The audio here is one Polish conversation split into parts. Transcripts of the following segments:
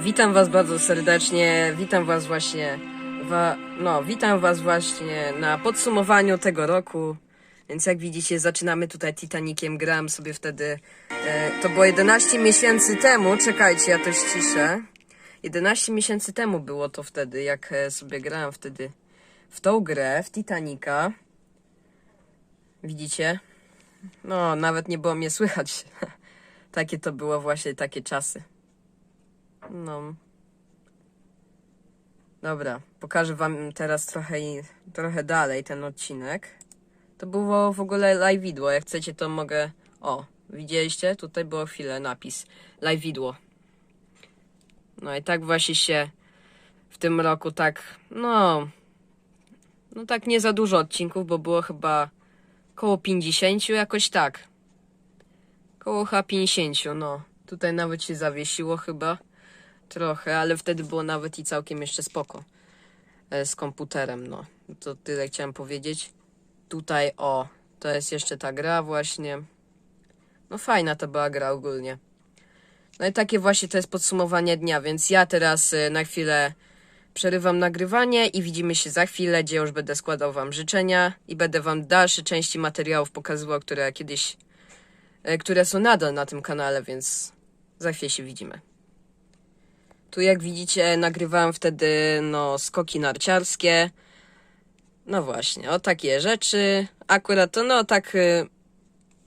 Witam Was bardzo serdecznie. Witam Was właśnie. No, witam Was właśnie na podsumowaniu tego roku. Więc jak widzicie, zaczynamy tutaj Titanikiem. Grałem sobie wtedy. E, to było 11 miesięcy temu. Czekajcie, ja to ściszę. 11 miesięcy temu było to wtedy, jak e, sobie grałem wtedy w tą grę, w Titanica. Widzicie? No, nawet nie było mnie słychać. takie to było właśnie takie czasy. No. Dobra, pokażę wam teraz trochę, trochę dalej ten odcinek. To było w ogóle live widło. Jak chcecie, to mogę. O, widzieliście? Tutaj było chwilę napis. Live widło. No i tak właśnie się w tym roku tak. No. No tak nie za dużo odcinków, bo było chyba koło 50, jakoś tak. Koło chyba 50, no. Tutaj nawet się zawiesiło chyba. Trochę, ale wtedy było nawet i całkiem jeszcze spoko. E, Z komputerem, no. To tyle chciałem powiedzieć. Tutaj, o, to jest jeszcze ta gra właśnie. No fajna to była gra ogólnie. No i takie właśnie to jest podsumowanie dnia, więc ja teraz e, na chwilę przerywam nagrywanie i widzimy się za chwilę, gdzie już będę składał wam życzenia i będę wam dalsze części materiałów pokazywał, które kiedyś, e, które są nadal na tym kanale, więc za chwilę się widzimy. Tu jak widzicie nagrywałem wtedy no skoki narciarskie. No właśnie, o takie rzeczy. Akurat to no tak y,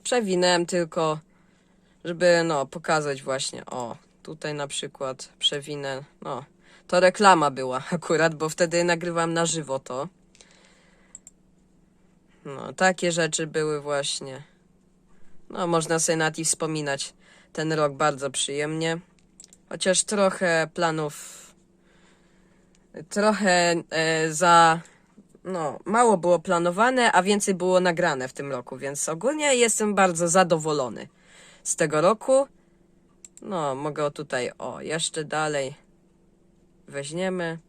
przewinąłem tylko, żeby no pokazać właśnie. O, tutaj na przykład przewinę. No, to reklama była akurat, bo wtedy nagrywam na żywo to. No, takie rzeczy były właśnie. No, można sobie nad i wspominać ten rok bardzo przyjemnie. Chociaż trochę planów. Trochę e, za. No, mało było planowane, a więcej było nagrane w tym roku, więc ogólnie jestem bardzo zadowolony z tego roku. No, mogę tutaj, o, jeszcze dalej weźmiemy.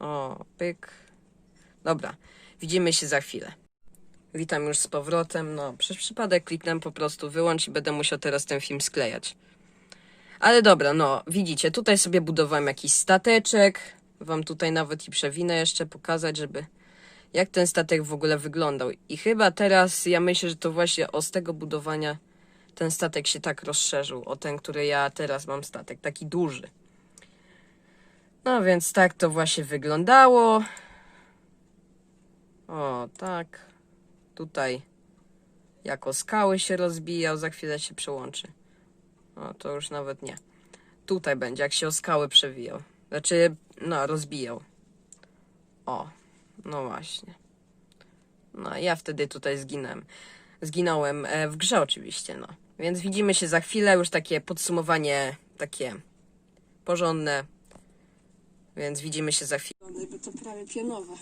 O, pyk. Dobra, widzimy się za chwilę. Witam już z powrotem. No, przez przypadek kliknę po prostu wyłącz i będę musiał teraz ten film sklejać. Ale dobra, no, widzicie, tutaj sobie budowałem jakiś stateczek. Wam tutaj nawet i przewinę jeszcze pokazać, żeby jak ten statek w ogóle wyglądał. I chyba teraz ja myślę, że to właśnie o z tego budowania ten statek się tak rozszerzył. O ten, który ja teraz mam statek, taki duży. No więc tak to właśnie wyglądało. O, tak. Tutaj jako skały się rozbijał, za chwilę się przełączy. O, to już nawet nie. Tutaj będzie, jak się o skały przewijał. Znaczy, no, rozbijał. O, no właśnie. No, ja wtedy tutaj zginąłem. Zginąłem e, w grze oczywiście, no. Więc widzimy się za chwilę, już takie podsumowanie, takie porządne. Więc widzimy się za chwilę. To prawie pionowe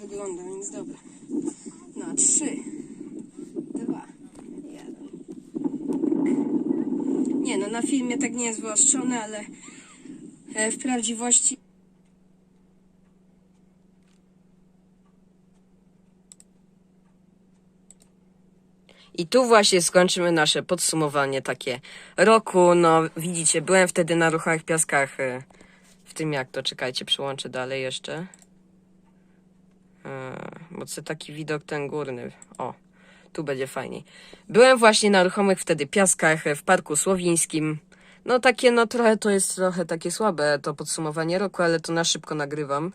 wygląda, więc dobra. Na trzy, dwa, jeden. Nie no, na filmie tak nie jest wyostrzone, ale e, w prawdziwości. I tu właśnie skończymy nasze podsumowanie takie roku. No, widzicie, byłem wtedy na ruchach piaskach. e, W tym jak to, czekajcie, przyłączę dalej jeszcze. E, Bo co taki widok ten górny. O, tu będzie fajniej. Byłem właśnie na ruchomych wtedy piaskach w Parku Słowińskim. No takie, no trochę to jest trochę takie słabe to podsumowanie roku, ale to na szybko nagrywam.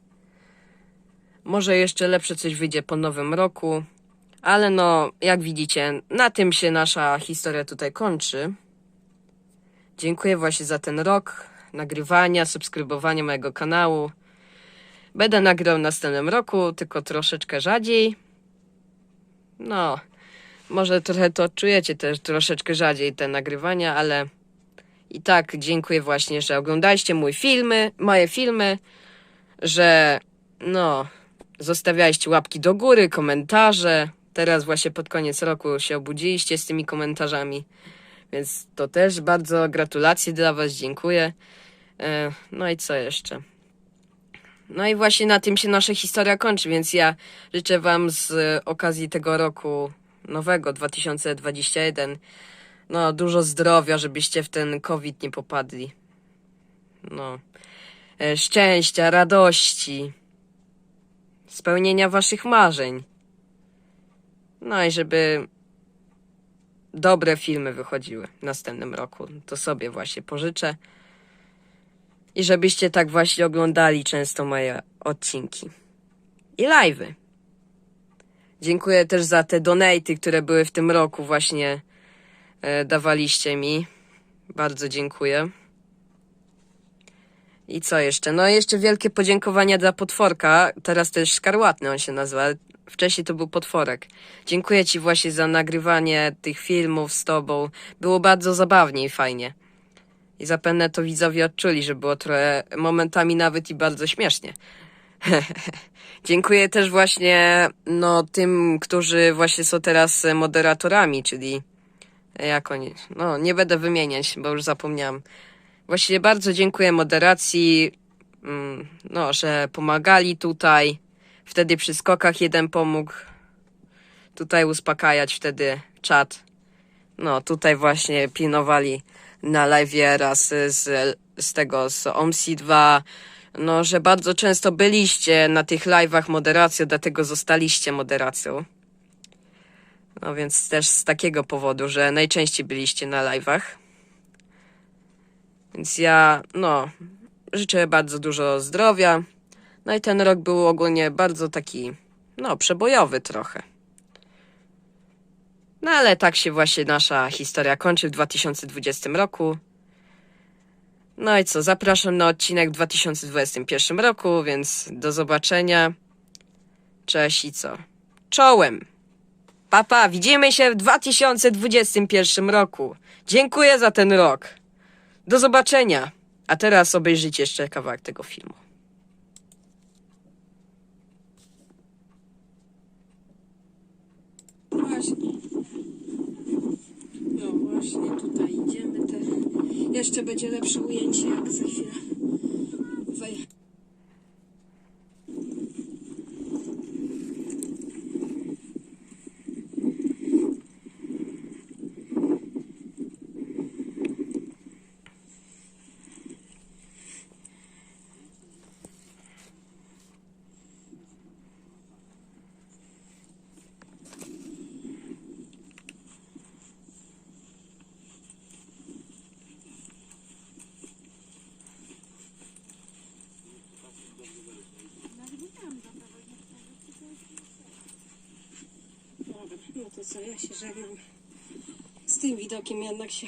Może jeszcze lepsze coś wyjdzie po nowym roku. Ale no, jak widzicie, na tym się nasza historia tutaj kończy. Dziękuję właśnie za ten rok nagrywania, subskrybowania mojego kanału. Będę nagrał w następnym roku, tylko troszeczkę rzadziej. No, może trochę to czujecie też troszeczkę rzadziej te nagrywania, ale i tak dziękuję właśnie, że oglądaliście mój filmy, moje filmy, że no, zostawialiście łapki do góry, komentarze. Teraz właśnie pod koniec roku się obudziliście z tymi komentarzami. Więc to też bardzo gratulacje dla Was, dziękuję. E, No i co jeszcze? No i właśnie na tym się nasza historia kończy, więc ja życzę Wam z okazji tego roku nowego 2021 no dużo zdrowia, żebyście w ten COVID nie popadli. no, e, szczęścia, radości, spełnienia waszych marzeń. No i żeby dobre filmy wychodziły w następnym roku. To sobie właśnie pożyczę. I żebyście tak właśnie oglądali często moje odcinki. I live'y. Dziękuję też za te donaty, które były w tym roku właśnie e, dawaliście mi. Bardzo dziękuję. I co jeszcze? No jeszcze wielkie podziękowania dla potworka. Teraz to szkarłatny on się nazywa. Wcześniej to był potworek. Dziękuję ci właśnie za nagrywanie tych filmów z tobą. Było bardzo zabawnie i fajnie. I zapewne to widzowie odczuli, że było trochę momentami nawet i bardzo śmiesznie. Dziękuję też właśnie no tym, którzy właśnie są teraz moderatorami, czyli jak oni, no nie będę wymieniać, bo już zapomniałam. Właściwie bardzo dziękuję moderacji, mm, no, że pomagali tutaj. Wtedy przy skokach jeden pomógł tutaj uspokajać wtedy czat. No, tutaj właśnie pilnowali na live raz z, z tego, z OMSI 2. No, że bardzo często byliście na tych live'ach moderacją, dlatego zostaliście moderacją. No więc też z takiego powodu, że najczęściej byliście na live'ach. Więc ja, no, życzę bardzo dużo zdrowia. No i ten rok był ogólnie bardzo taki, no, przebojowy trochę. No ale tak się właśnie nasza historia kończy w 2020 roku. No i co, zapraszam na odcinek w 2021 roku, więc do zobaczenia. Cześć i co? Czołem! Papa, widzimy się w 2021 roku. Dziękuję za ten rok. Do zobaczenia. A teraz obejrzyjcie jeszcze kawałek tego filmu. No właśnie, tutaj idziemy. Te... Jeszcze będzie lepsze ujęcie, jak za chwilę. Wej... Dobra, no to co, ja się żegnam. Z tym widokiem jednak się